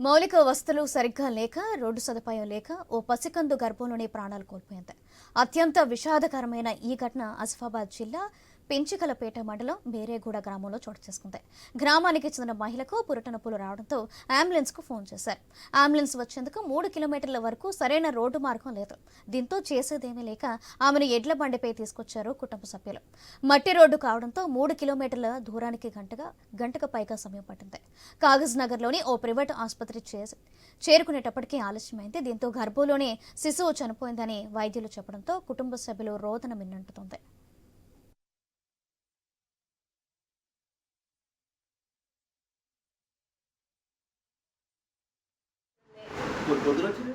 మౌలిక వసతులు సరిగ్గా లేక రోడ్డు సదుపాయం లేక ఓ పసికందు గర్భంలోనే ప్రాణాలు కోల్పోయింది. అత్యంత విషాదకరమైన ఈ ఘటన ఆసిఫాబాద్ జిల్లా పెంచికలపేట మండలం బేరేగూడ గ్రామంలో చోటు చేసుకుంది. గ్రామానికి చెందిన మహిళకు పురటనొప్పులు రావడంతో అంబులెన్స్కు ఫోన్ చేశారు. అంబులెన్స్ వచ్చేందుకు మూడు కిలోమీటర్ల వరకు సరైన రోడ్డు మార్గం లేదు. దీంతో చేసేదేమీ లేక ఆమెను ఎడ్ల బండిపై తీసుకొచ్చారు కుటుంబ సభ్యులు. మట్టి రోడ్డు కావడంతో మూడు కిలోమీటర్ల దూరానికి గంటగా గంటకు పైగా సమయం పట్టింది. కాగజ్ నగర్లోని ఓ ప్రైవేట్ ఆసుపత్రి చేరుకునేటప్పటికీ ఆలస్యమైంది. దీంతో గర్భంలోనే శిశువు చనిపోయిందని వైద్యులు చెప్పడంతో కుటుంబ సభ్యులు రోదన మిన్నంటుతోంది. పొద్దున వచ్చింది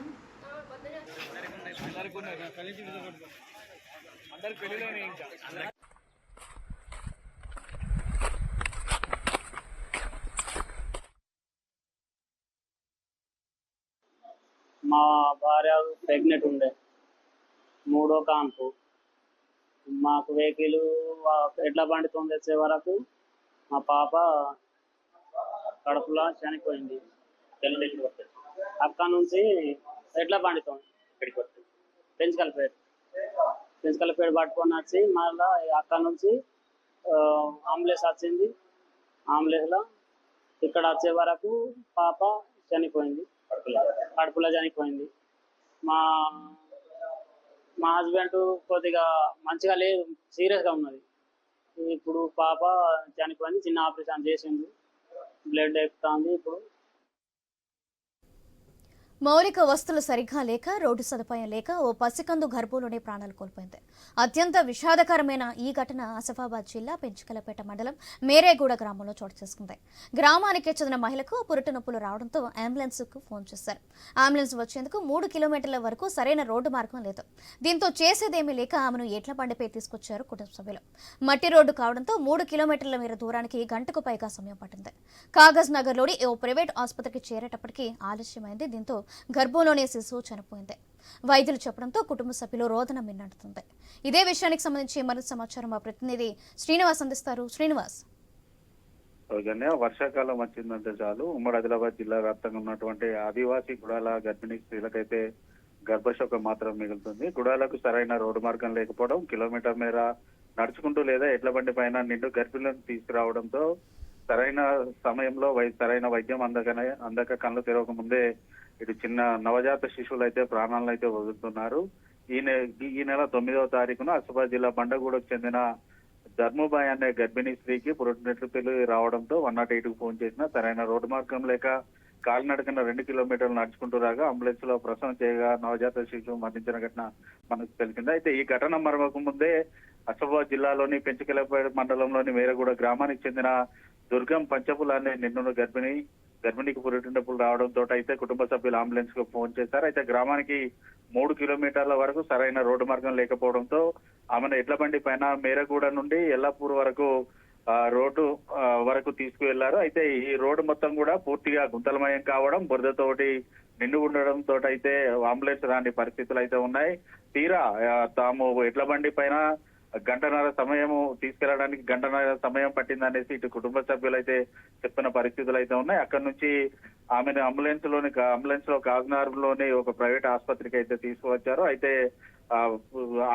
మా భార్య ప్రెగ్నెంట్ ఉండే. మూడో కాన్పు. మాకు వెహికల్ ఎడ్ల బండితో తెచ్చే వరకు మా పాప కడుపులో చనిపోయింది. అక్కడ నుంచి ఎడ్ల బండితో పెంచుకలపేట పెంచుకలపేట పట్టుకొని వచ్చి మళ్ళీ అక్కడ నుంచి అంబులెన్స్ వచ్చింది. అంబులెన్స్లో ఇక్కడ వచ్చే వరకు పాప చనిపోయింది. కడుపులో చనిపోయింది. మా మా హస్బెండ్ కొద్దిగా మంచిగా లేదు సీరియస్గా ఉన్నది. ఇప్పుడు పాప చనిపోయింది చిన్న ఆపరేషన్ చేసింది. బ్లడ్ ఎక్కుతుంది ఇప్పుడు. మౌలిక వస్తువులు సరిగ్గా లేక రోడ్డు సదుపాయం లేక ఓ పసికందు గర్భంలోనే ప్రాణాలు కోల్పోయింది. అత్యంత విషాదకరమైన ఈ ఘటన ఆసిఫాబాద్ జిల్లా పెంచుకలపేట మండలం మేరేగూడ గ్రామంలో చోటు చేసుకుంది. గ్రామానికి చెందిన మహిళకు పురుటి నొప్పులు రావడంతో అంబులెన్స్కు ఫోన్ చేశారు. అంబులెన్స్ వచ్చేందుకు మూడు కిలోమీటర్ల వరకు సరైన రోడ్డు మార్గం లేదు. దీంతో చేసేదేమీ లేక ఆమెను ఎట్ల బండిపై తీసుకొచ్చారు కుటుంబ సభ్యులు. మట్టి రోడ్డు కావడంతో మూడు కిలోమీటర్ల మేర దూరానికి గంటకు పైగా సమయం పట్టింది. కాగజ్ నగర్లోని ఓ ప్రైవేట్ ఆసుపత్రికి చేరేటప్పటికీ ఆలస్యమైంది. దీంతో గర్భంలోనే శిశువు చనిపోయింది. వైద్యులు చెప్పడంతో కుటుంబ సభ్యులు రోదన మిన్నంటుతుంది ఇదే విషయానికి సంబంధించి మరింత సమాచారం మా ప్రతినిధి శ్రీనివాస్ అందిస్తారు. శ్రీనివాస్. సౌజన్య వర్షాకాలం వచ్చిందంటే చాలు. ఉమ్మడి ఆదిలాబాద్ జిల్లా వ్యాప్తంగా ఉన్నటువంటి ఆదివాసీ గుడాల గర్భిణీ స్త్రీలకైతే గర్భశోకం మాత్రం మిగులుతుంది. గుడాలకు సరైన రోడ్డు మార్గం లేకపోవడం కిలోమీటర్ మేర నడుచుకుంటూ లేదా ఎడ్ల బండి పైన నిండు గర్భిణులను తీసుకురావడంతో సరైన సమయంలో వై సరైన వైద్యం అందకనే అందక కళ్ళు తెరవక ముందే ఇటు చిన్న నవజాత శిశువులు అయితే ప్రాణాలను అయితే వదులుతున్నారు. ఈ నె ఈ నెల తొమ్మిదవ తారీఖున ఆసిఫాబాద్ జిల్లా బండగూడకు చెందిన ధర్మబాయ్ అనే గర్భిణీ స్త్రీకి పురుటినట్లు రావడంతో వన్ నాట్ ఎయిట్కు ఫోన్ చేసిన సరైన రోడ్డు మార్గం లేక కాలినడకన రెండు కిలోమీటర్లు నడుచుకుంటూ రాగా అంబులెన్స్లో ప్రసవం చేయగా నవజాత శిశువు మరణించిన ఘటన మనకు తెలిసింది. అయితే ఈ ఘటన మరొక ముందే ఆసిఫాబాద్ జిల్లాలోని పెంచుకెలపేట మండలంలోని మేరగూడ గ్రామానికి చెందిన దుర్గం పంచపుల అనే నిన్ను గర్భిణి గర్భిణికి పురిటినప్పుడు రావడంతో అయితే కుటుంబ సభ్యులు అంబులెన్స్కు ఫోన్ చేశారు. అయితే గ్రామానికి మూడు కిలోమీటర్ల వరకు సరైన రోడ్డు మార్గం లేకపోవడంతో ఆమెను ఎడ్ల బండి పైన మేరగూడ నుండి ఎల్లాపూర్ వరకు రోడ్డు వరకు తీసుకువెళ్ళారు. అయితే ఈ రోడ్డు మొత్తం కూడా పూర్తిగా గుంతలమయం కావడం బురదతోటి నిండు ఉండడంతో అయితే అంబులెన్స్ రాని పరిస్థితులు అయితే ఉన్నాయి. తీరా తాము ఎడ్ల బండి పైన గంటన్నర సమయం తీసుకెళ్ళడానికి గంటన్నర సమయం పట్టిందనేసి ఇటు కుటుంబ సభ్యులు అయితే పరిస్థితులు అయితే ఉన్నాయి. అక్కడ నుంచి ఆమెను అంబులెన్స్లోని అంబులెన్స్లో కాకినాడ లోని ఒక ప్రైవేట్ ఆసుపత్రికి అయితే తీసుకువచ్చారు. అయితే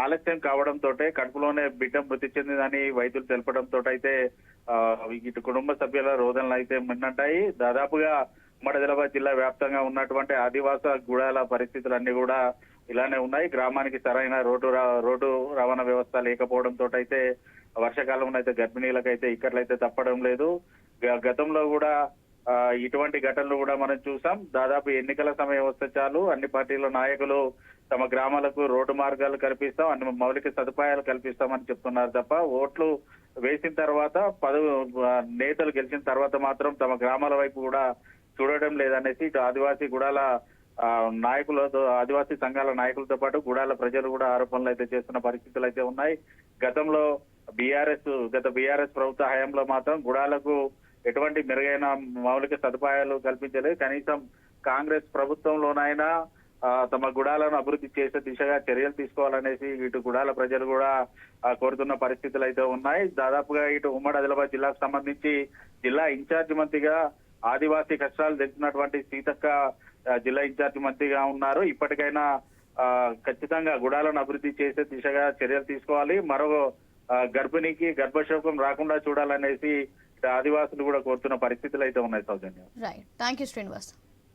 ఆలస్యం కావడంతో కడుపులోనే బిడ్డ మృతి చెందిందని వైద్యులు తెలపడంతో అయితే ఇటు కుటుంబ సభ్యుల రోదనలు అయితే మిన్నంటాయి. దాదాపుగా ఉమ్మడి జిల్లా వ్యాప్తంగా ఉన్నటువంటి ఆదివాస గుడాల పరిస్థితులన్నీ కూడా ఇలానే ఉన్నాయి. గ్రామానికి సరైన రోడ్డు రోడ్డు రవాణా వ్యవస్థ లేకపోవడంతో అయితే వర్షాకాలంలో అయితే గర్భిణీలకైతే ఇక్కట్లయితే తప్పడం లేదు. గ- గతంలో కూడా ఇటువంటి ఘటనలు కూడా మనం చూసాం. దాదాపు ఎన్నికల సమయం వస్తే చాలు. అన్ని పార్టీల నాయకులు తమ గ్రామాలకు రోడ్డు మార్గాలు కల్పిస్తాం అన్ని మౌలిక సదుపాయాలు కల్పిస్తామని చెప్తున్నారు తప్ప ఓట్లు వేసిన తర్వాత పదు నేతలు గెలిచిన తర్వాత మాత్రం తమ గ్రామాల వైపు కూడా చూడడం లేదనేసి ఇటు ఆదివాసీ గుడాల నాయకులతో ఆదివాసీ సంఘాల నాయకులతో పాటు గుడాల ప్రజలు కూడా ఆరోపణలు అయితే చేస్తున్న పరిస్థితులు అయితే ఉన్నాయి. గతంలో బీఆర్ఎస్ గత బీఆర్ఎస్ ప్రభుత్వ హయాంలో మాత్రం గుడాలకు ఎటువంటి మెరుగైన మౌలిక సదుపాయాలు కల్పించలేదు. కనీసం కాంగ్రెస్ ప్రభుత్వంలోనైనా తమ గుడాలను అభివృద్ధి చేసే దిశగా చర్యలు తీసుకోవాలనేసి ఇటు గుడాల ప్రజలు కూడా కోరుతున్న పరిస్థితులు అయితే ఉన్నాయి. దాదాపుగా ఇటు ఉమ్మడి ఆదిలాబాద్ జిల్లాకు సంబంధించి జిల్లా ఇన్ఛార్జ్ మంత్రిగా ఆదివాసీ కష్టాలు తెలిసినటువంటి సీతక్క జిల్లా ఇన్ఛార్జ్ మంత్రిగా ఉన్నారు. ఇప్పటికైనా ఖచ్చితంగా గుడాలను అభివృద్ధి చేసే దిశగా చర్యలు తీసుకోవాలి. మరో గర్భిణికి గర్భశోకం రాకుండా చూడాలనేసి ఆదివాసులు కూడా కోరుతున్న పరిస్థితులు అయితే ఉన్నాయి Soujanya. Right thank you Srinivas